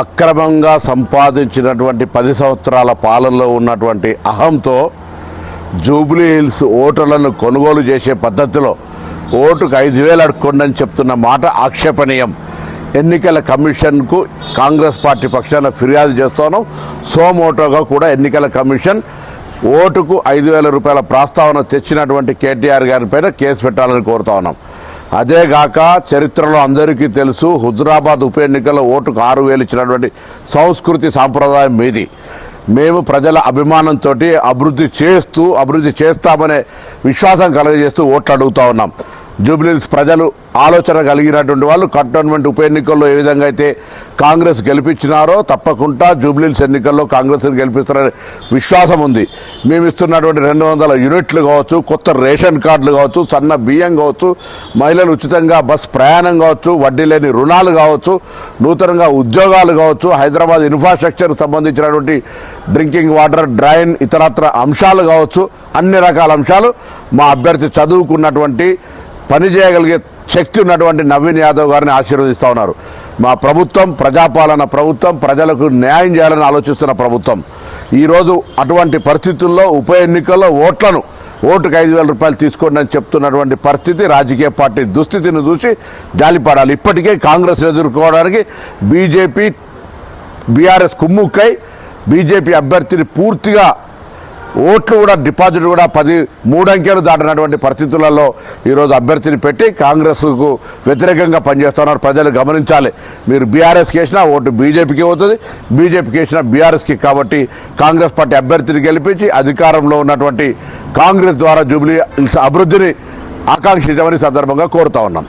అక్రమంగా సంపాదించినటువంటి పది సంవత్సరాల పాలనలో ఉన్నటువంటి అహంతో జూబ్లీ హిల్స్ ఓటర్లను కొనుగోలు చేసే పద్ధతిలో ఓటుకు ఐదు వేలు అడుక్కోండి చెప్తున్న మాట ఆక్షేపణీయం. ఎన్నికల కమిషన్కు కాంగ్రెస్ పార్టీ పక్షాన ఫిర్యాదు చేస్తాను సోమోటోగా కూడా ఎన్నికల కమిషన్ ఓటుకు ఐదు వేల రూపాయల ప్రస్తావన తెచ్చినటువంటి కేటీఆర్ గారి పైన కేసు పెట్టాలని కోరుతా ఉన్నాం. అదేగాక చరిత్రలో అందరికీ తెలుసు హుజురాబాద్ ఉప ఎన్నికల్లో ఓటుకు ఆరు వేలు ఇచ్చినటువంటి సంస్కృతి సాంప్రదాయం మీది. మేము ప్రజల అభిమానంతో అభివృద్ధి చేస్తూ అభివృద్ధి చేస్తామనే విశ్వాసం కలగజేస్తూ ఓట్లు అడుగుతా ఉన్నాం. జూబ్లీహిల్స్ ప్రజలు ఆలోచన కలిగినటువంటి వాళ్ళు కంటోన్మెంట్ ఉప ఎన్నికల్లో ఏ విధంగా అయితే కాంగ్రెస్ గెలిపించినారో తప్పకుండా జూబ్లీహిల్స్ ఎన్నికల్లో కాంగ్రెస్ని గెలిపిస్తారనే విశ్వాసం ఉంది. మేము ఇస్తున్నటువంటి రెండు వందల యూనిట్లు కావచ్చు కొత్త రేషన్ కార్డులు కావచ్చు సన్న బియ్యం కావచ్చు మహిళలు ఉచితంగా బస్ ప్రయాణం కావచ్చు వడ్డీ లేని రుణాలు కావచ్చు నూతనంగా ఉద్యోగాలు కావచ్చు హైదరాబాద్ ఇన్ఫ్రాస్ట్రక్చర్ సంబంధించినటువంటి డ్రింకింగ్ వాటర్ డ్రైన్ ఇతరత్ర అంశాలు కావచ్చు అన్ని రకాల అంశాలు మా అభ్యర్థి చదువుకున్నటువంటి పనిచేయగలిగే శక్తి ఉన్నటువంటి నవీన్ యాదవ్ గారిని ఆశీర్వదిస్తూ ఉన్నారు. మా ప్రభుత్వం ప్రజాపాలన ప్రభుత్వం ప్రజలకు న్యాయం చేయాలని ఆలోచిస్తున్న ప్రభుత్వం. ఈరోజు అటువంటి పరిస్థితుల్లో ఉప ఎన్నికల్లో ఓట్లను ఓటుకు ఐదు వేల రూపాయలు తీసుకోండి అని చెప్తున్నటువంటి పరిస్థితి రాజకీయ పార్టీ దుస్థితిని చూసి జాలిపడాలి. ఇప్పటికే కాంగ్రెస్ ఎదుర్కోవడానికి బీజేపీ బీఆర్ఎస్ కుమ్ముక్కై బీజేపీ అభ్యర్థిని పూర్తిగా ఓట్లు కూడా డిపాజిట్ కూడా పది మూడంకెలు దాటినటువంటి పరిస్థితులలో ఈరోజు అభ్యర్థిని పెట్టి కాంగ్రెస్కు వ్యతిరేకంగా పనిచేస్తున్నారు. ప్రజలు గమనించాలి. మీరు బీఆర్ఎస్కి వేసినా ఓటు బీజేపీకి అవుతుంది బీజేపీకి వేసినా బీఆర్ఎస్కి. కాబట్టి కాంగ్రెస్ పార్టీ అభ్యర్థిని గెలిపించి అధికారంలో ఉన్నటువంటి కాంగ్రెస్ ద్వారా జూబ్లీ అభివృద్ధిని ఆకాంక్షించమని సందర్భంగా కోరుతా ఉన్నాం.